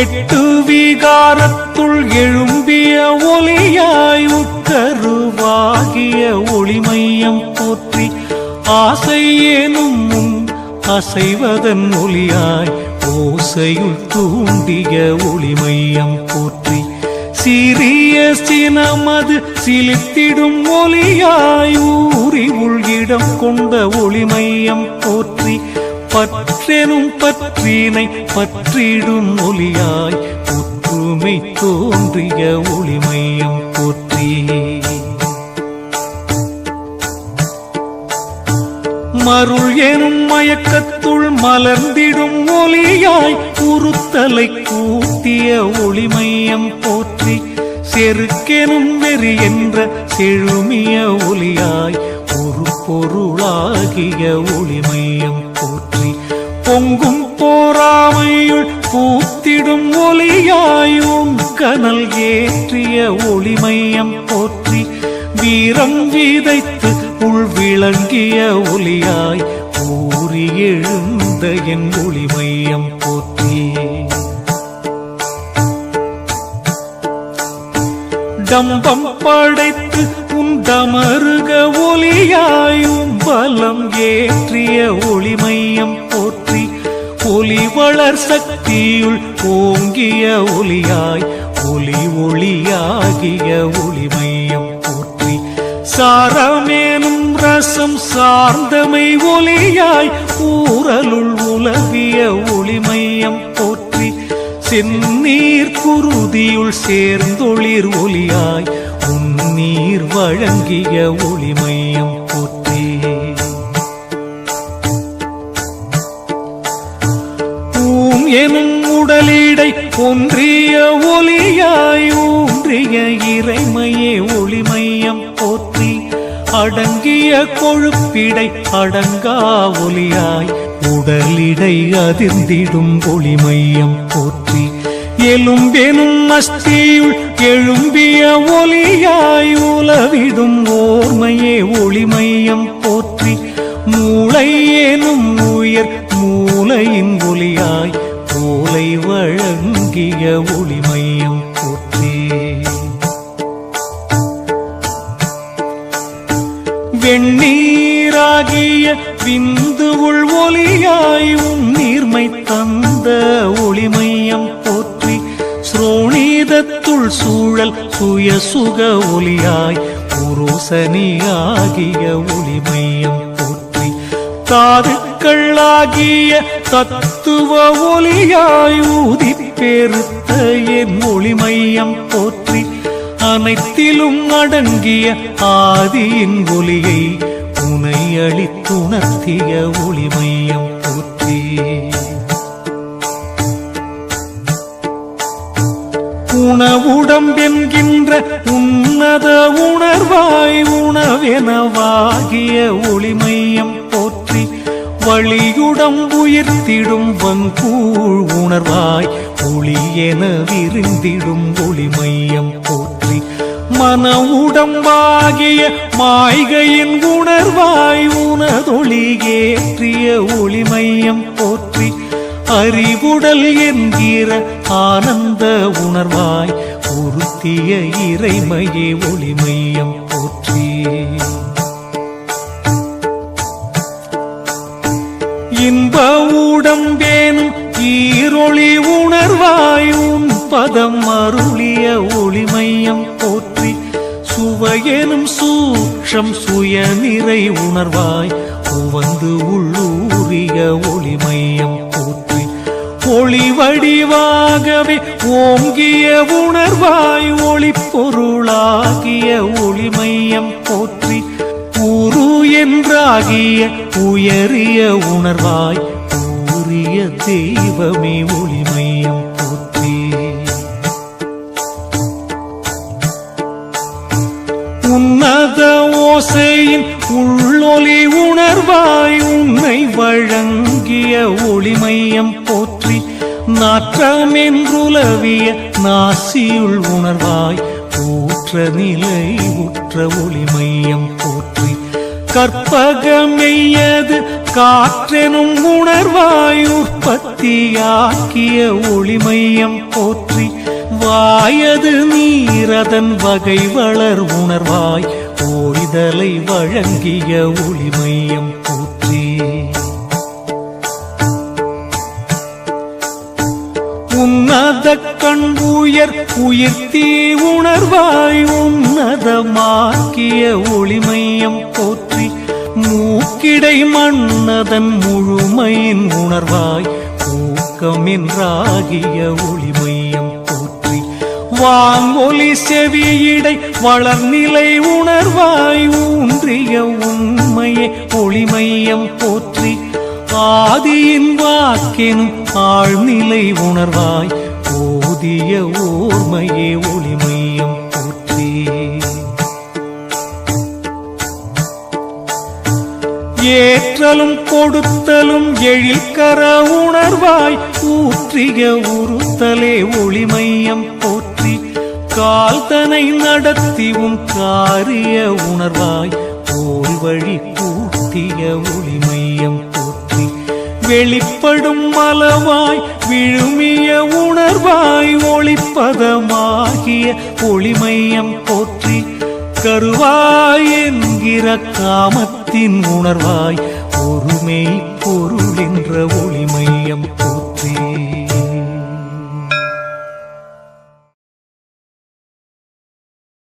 எட்டு விகாரத்துள் எழும்பிய ஒளியாய் உத்தருவாகிய ஒளிமையம் போற்றி ஆசை ஏனும் முன் அசைவதன் ஒளியாய் ஓசையுள் தூண்டிய ஒளிமையம் போற்றி. சிறிய சினமது சிலித்திடும் ஒளியாய் ஊறி உள்கிடம் கொண்ட ஒளிமையம் போற்றி. பற்றெனும் பற்றினை பற்றிடும் ஒளியாய் ஒற்றுமை தோன்றிய ஒளிமையம் போற்றி. மருள் எனும் மயக்கத்துள் மலர்ந்திடும் ஒளியாய் உறுத்தலை கூட்டிய ஒளிமையம் போற்றி. செருக்கெனும் வெறி என்ற செழுமிய ஒளியாய் ஒரு பொருளாகிய ஒளிமையம் பூத்திடும் ஒளியாயும் கனல் ஏற்றிய ஒளிமையம் போற்றி வீரம் விதைத்து உள் விளங்கிய ஒளியாய் ஊறி எழுந்த என் ஒளிமையம் போற்றி. டம்பம் படைத்து உண்டமருக ஒளியாயும் பலம் ஏற்றிய ஒளிமையம் ஒளி வளர் சக்தியுள் ஓங்கிய ஒளியாய் ஒளி ஒளியாகிய ஒளிமையம் போற்றி. சாரமேனும் ரசம் சார்ந்தமை ஒளியாய் ஊரலுள் உலகிய ஒளிமையம் போற்றி. செந்நீர் குருதியுள் சேர்ந்தொளிர் ஒளியாய் உன்னீர் வழங்கிய ஒளிமையம் போற்றி எனும் உடலிடை ஒன்றிய ஒளியாய் ஊன்றிய இறைமையே ஒளிமையம் போற்றி அடங்கிய கொழுப்பிடை அடங்கா ஒளியாய் உடலிடை அதிர்ந்திடும் ஒளிமையம் போற்றி. எலும்பெனும் அஸ்தியுள் எழும்பிய ஒளியாய் உலவிடும் ஓர்மையே ஒளிமையம் போற்றி. மூளை எனும் உயர் மூளையின் ஒளியாய் மூளை வழங்கிய ஒளிமையும் போற்றி. வெண்ணீராகிய விந்து உள் ஒளியாய் உன் நீர்மை தந்த ஒளிமையம் போற்றி. ஸ்ரோணீதத்துள் சூழல் சுய சுக ஒளியாய் புரோசனியாகிய ஒளிமையம் போற்றி. தாதுக்களாகிய தத்துவ ஒளியாய் ஊதி பெருத்த என் ஒளிமையம் போற்றி அனைத்திலும் அடங்கிய ஆதியின் ஒளியை உனை அளித்துணர்த்திய ஒளிமையம் போற்றி. உணவுடம்பென்கின்ற உன்னத உணர்வாய் உணவெனவாகிய ஒளிமையம் போற்றி வழியு உள்ளம் உயிர்த்திடும் வங்கூழ் உணர்வாய் ஒளி என விரிந்திடும் ஒளிமையம் போற்றி. மன உடம்பாகிய மாய்கையின் உணர்வாய் உனதொளி ஏற்றிய ஒளி மையம் போற்றி. அறிவுடல் என்கிற ஆனந்த உணர்வாய் உறுத்திய இறைமையே ஒளி மையம் போற்றி. இன்ப உடம்பேனும் ஈரொளி உணர்வாயும் பதம் அருளிய ஒளிமையம் போற்றி சுவையெனும் சூக்ஷம் சுய நிறை உணர்வாய் உவந்து உள்ளூரிய ஒளிமையம் போற்றி ஒளி வடிவாகவே ஓங்கிய உணர்வாய் ஒளி பொருளாகிய ஒளிமையம் என்றாகிய உயரிய உணர்வாய் கூறிய தெய்வமே ஒளிமையம் போற்றி. உன்னத ஓசையின் உள்ளொலி உணர்வாய் உன்னை வழங்கிய ஒளிமையம் போற்றி. நாற்றமென்றுலவிய நாசியுள் உணர்வாய் ஊற்ற நிலை உற்ற ஒளிமையம் போற்றி கற்பகமெய்யது காற்றெனும் உணர்வாயுற்பத்தியாக்கிய ஒளிமையம் போற்றி வாயது நீரதன் வகை வளர் உணர்வாய் ஓய்தலை வழங்கிய ஒளிமையம் போற்றி. உன்னத கண் கண்புயர் உயிர்த்தி உணர்வாய் உன்னதமாக்கிய ஒளிமையம் இடை மன்னதன் முழுமையின் உணர்வாய் ஊக்கமின்றாகிய ஒளிமையம் போற்றி. வாங்கொலி செவியிடை வளர்நிலை உணர்வாய் ஊன்றிய உண்மையை ஒளிமையம் போற்றி. ஆதியின் வாக்கெனும் ஆழ்நிலை உணர்வாய் போதிய ஓர்மையே ஒளிமையம் ஏற்றலும் கொடுத்தலும் எழில்கர உணர்வாய் ஊற்றிய உறுத்தலே ஒளிமையம் போற்றி கால்தனை நடத்திவும் காரிய உணர்வாய் போல் வழி கூட்டிய ஒளிமையம் போற்றி. வெளிப்படும் மலவாய் விழுமிய உணர்வாய் ஒளிப்பதமாகிய ஒளிமையம் போற்றி. கருவாய் என்கிற காமத்தின் உணர்வாய் ஒருமை பொருள் என்ற ஒளிமையம் போற்றி